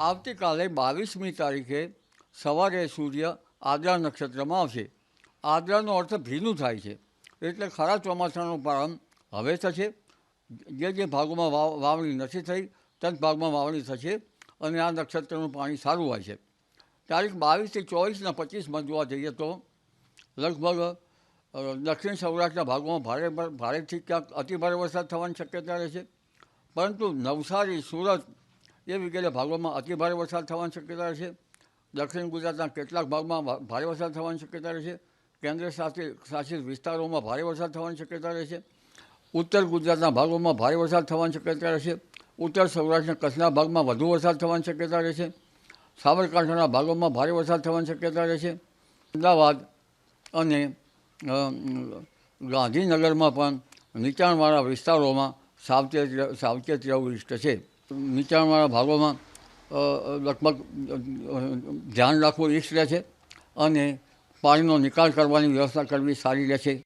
આવતીકાલે બાવીસમી તારીખે સવારે સૂર્ય આદ્રા નક્ષત્રમાં આવશે. આદ્રાનો અર્થ ભીનું થાય છે. એટલે ખરા ચોમાસાનો પ્રારંભ હવે થશે. જે જે ભાગોમાં વાવ, વાવણી નથી થઈ તત ભાગમાં વાવણી થશે અને આ નક્ષત્રનું પાણી સારું હોય છે. તારીખ બાવીસથી ચોવીસના પચીસમાં જોવા જઈએ તો લગભગ દક્ષિણ સૌરાષ્ટ્રના ભાગોમાં ભારે, ભારેથી ક્યાંક અતિભારે વરસાદ થવાની શક્યતા રહે છે. પરંતુ નવસારી, સુરત એ વગેરે ભાગોમાં અતિભારે વરસાદ થવાની શક્યતા રહેશે દક્ષિણ ગુજરાતના કેટલાક ભાગમાં ભારે વરસાદ થવાની શક્યતા રહેશે. કેન્દ્ર શાસિત શાસિત વિસ્તારોમાં ભારે વરસાદ થવાની શક્યતા રહેશે. ઉત્તર ગુજરાતના ભાગોમાં ભારે વરસાદ થવાની શક્યતા રહેશે. ઉત્તર સૌરાષ્ટ્રના કચ્છના ભાગમાં વધુ વરસાદ થવાની શક્યતા રહેશે. સાબરકાંઠાના ભાગોમાં ભારે વરસાદ થવાની શક્યતા રહેશે. અમદાવાદ અને ગાંધીનગરમાં પણ નીચાણવાળા વિસ્તારોમાં સાવચેત સાવચેત રહેવું ઇષ્ટ છે. નીચાણવાળા ભાગોમાં લગભગ ધ્યાન રાખવું ઇષ્ટ રહે છે અને પાણીનો નિકાલ કરવાની વ્યવસ્થા કરવી સારી રહેશે